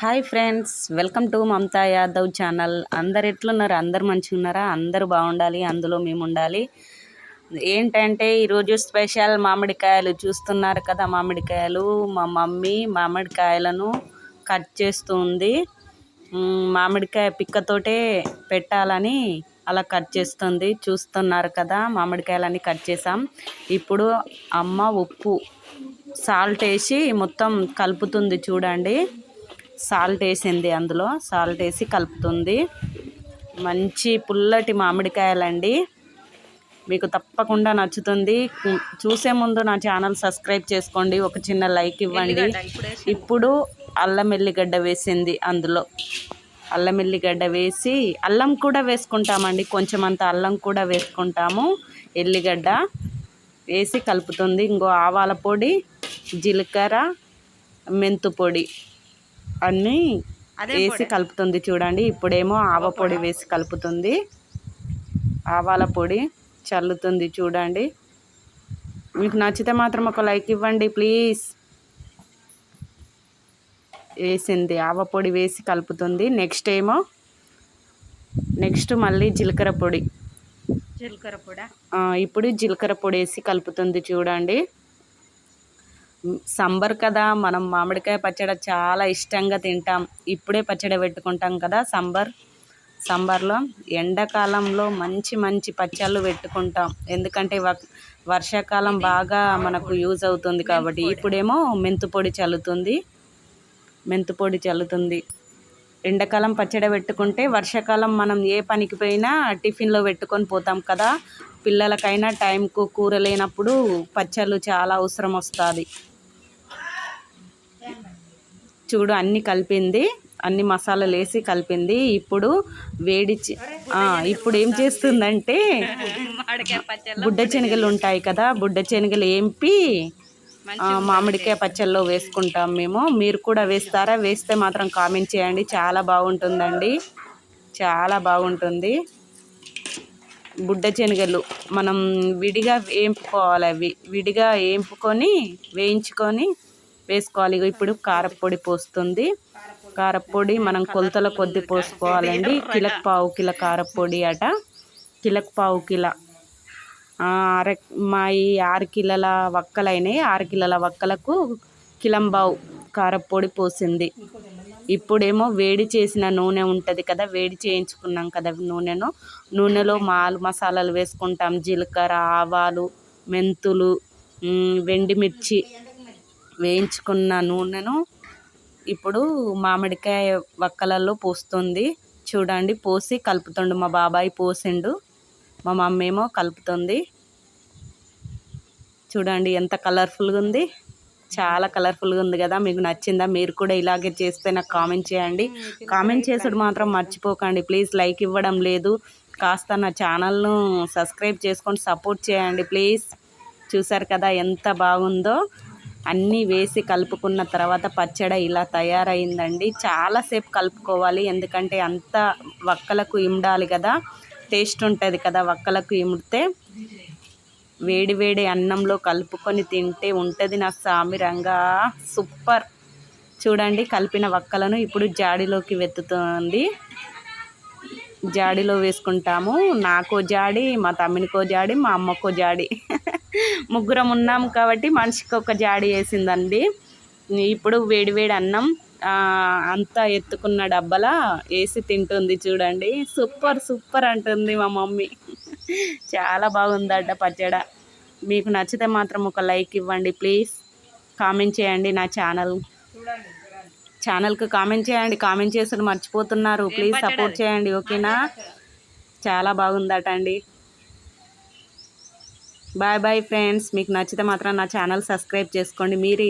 Hi friends welcome to Mamata Yadav channel. అందరు ఎట్లున్నారు? అందరు మంచిగా ఉన్నారా? అందరూ బాగుండాలి అందులో మేము ఉండాలి. ఏంటంటే ఈరోజు స్పెషల్ మామిడికాయలు చూస్తున్నారు కదా మామిడికాయలు. మా మమ్మీ మామిడికాయలను కట్ చేస్తుంది. మామిడికాయ పిక్కతోటే పెట్టాలని అలా కట్ చేస్తుంది. చూస్తున్నారు కదా మామిడికాయలన్నీ కట్ చేసాం ఇప్పుడు అమ్మ ఉప్పు సాల్ట్ వేసి మొత్తం కలుపుతుంది చూడండి. సాల్ట్ వేసింది అందులో. సాల్ట్ వేసి కలుపుతుంది. మంచి పుల్లటి మామిడికాయలండి. మీకు తప్పకుండా నచ్చుతుంది. చూసే ముందు నా ఛానల్ సబ్స్క్రైబ్ చేసుకోండి. ఒక చిన్న లైక్ ఇవ్వండి. ఇప్పుడు అల్లం ఎల్లిగడ్డ వేసింది అందులో. అల్లం ఎల్లిగడ్డ వేసి అల్లం కూడా వేసుకుంటామండి. కొంచెం అంత అల్లం కూడా వేసుకుంటాము. ఎల్లిగడ్డ వేసి కలుపుతుంది. ఇంకో ఆవాల పొడి జీలకర్ర మెంతు పొడి. అన్నీ వేసి కలుపుతుంది చూడండి. ఇప్పుడేమో ఆవ పొడి. వేసి కలుపుతుంది. ఆవాల పొడి చల్లుతుంది చూడండి. మీకు నచ్చితే మాత్రం ఒక లైక్ ఇవ్వండి ప్లీజ్. వేసింది. ఆవ పొడి వేసి కలుపుతుంది. నెక్స్ట్ ఏమో నెక్స్ట్ మళ్ళీ జీలకర్ర పొడి. జీలకర్ర పొడి? ఇప్పుడు జీలకర్ర పొడి వేసి కలుపుతుంది చూడండి. సంబర్ కదా మనం మామిడికాయ పచ్చడి చాలా ఇష్టంగా తింటాం. ఇప్పుడే పచ్చడి పెట్టుకుంటాం కదా సంబర్. సంబర్లో ఎండాకాలంలో మంచి మంచి పచ్చళ్ళు పెట్టుకుంటాం. ఎందుకంటే వర్షాకాలం బాగా మనకు యూజ్ అవుతుంది కాబట్టి. ఇప్పుడేమో మెంతుపొడి చల్లుతుంది. మెంతుపొడి చల్లుతుంది. ఎండాకాలం పచ్చడి పెట్టుకుంటే వర్షాకాలం మనం ఏ పనికి పోయినా టిఫిన్లో పెట్టుకొని పోతాం కదా. పిల్లలకైనా టైంకు కూర లేనప్పుడు పచ్చళ్ళు చాలా అవసరం వస్తుంది. చూడు అన్ని కలిపింది. అన్ని మసాలాలు వేసి కలిపింది. ఇప్పుడు వేడి ఇప్పుడు ఏం చేస్తుందంటే బుడ్డ శనగలు ఉంటాయి కదా బుడ్డ శనగలు ఏంపి మామిడికాయ పచ్చళ్ళలో వేసుకుంటాం మేము. మీరు కూడా వేస్తారా? వేస్తే మాత్రం కామెంట్ చేయండి. చాలా బాగుంటుందండి. చాలా బాగుంటుంది. బుడ్డ శనగలు మనం విడిగా వేంపుకోవాలి అవి. విడిగా వేంపుకొని వేయించుకొని వేసుకోవాలి. ఇప్పుడు కారపొడి పోస్తుంది. కారపొడి మనం కొలతల కొద్ది పోసుకోవాలండి. కిలక పావు కిల కారపొడి అట. కిలక పావు కిల. అర మా ఈ ఆరు కిలోల వక్కలైనాయి. ఆరు కిలోల వక్కలకు కిలంబావు కారపొడి పోసింది. ఇప్పుడేమో వేడి చేసిన నూనె ఉంటుంది కదా వేడి చేయించుకున్నాం కదా నూనెను. నూనెలో మాలు మసాలాలు వేసుకుంటాం. జీలకర్ర ఆవాలు మెంతులు వెండిమిర్చి వెండి మిర్చి వేయించుకున్న నూనెను ఇప్పుడు మామిడికాయ వక్కలలో పోస్తుంది. చూడండి పోసి కలుపుతుండు మా బాబాయ్ పోసిండు. మా మమ్మీ ఏమో కలుపుతుంది. చూడండి ఎంత కలర్ఫుల్గా ఉంది చాలా కలర్ఫుల్గా ఉంది కదా. మీకు నచ్చిందా? మీరు కూడా ఇలాగే చేస్తే నాకు కామెంట్ చేయండి. కామెంట్ చేసుడు మాత్రం మర్చిపోకండి. ప్లీజ్ లైక్ ఇవ్వడం లేదు. కాస్త నా ఛానల్ను సబ్స్క్రైబ్ చేసుకొని సపోర్ట్ చేయండి ప్లీజ్. చూసారు కదా ఎంత బాగుందో. అన్నీ వేసి కలుపుకున్న తర్వాత పచ్చడి ఇలా తయారైందండి. చాలాసేపు కలుపుకోవాలి. ఎందుకంటే అంత వక్కలకు ఇమడాలి కదా. టేస్ట్ ఉంటుంది కదా వక్కలకు ఇమిడితే. వేడి వేడి అన్నంలో కలుపుకొని తింటే ఉంటుంది నా సామిరంగా సూపర్. చూడండి కలిపిన వక్కలను ఇప్పుడు జాడిలోకి వెతుతుంది. జాడిలో వేసుకుంటాము. నాకో జాడి మా తమ్మినికో జాడి మా అమ్మకో జాడి. ముగ్గురం ఉన్నాం కాబట్టి మనిషికి ఒక జాడి వేసిందండి. ఇప్పుడు వేడివేడి అన్నం అంతా ఎత్తుకున్న డబ్బలా వేసి తింటుంది చూడండి. సూపర్ సూపర్ అంటుంది మా మమ్మీ. చాలా బాగుందట పచ్చడ. మీకు నచ్చితే మాత్రం ఒక లైక్ ఇవ్వండి ప్లీజ్. కామెంట్ చేయండి నా ఛానల్. ఛానల్కి కామెంట్ చేయండి. కామెంట్ చేసి మర్చిపోతున్నారు. ప్లీజ్ సపోర్ట్ చేయండి ఓకేనా? చాలా బాగుందట అండి బాయ్ బాయ్ ఫ్రెండ్స్. మీకు నచ్చితే మాత్రం నా ఛానల్ సబ్స్క్రైబ్ చేసుకోండి. మీరు ఇలా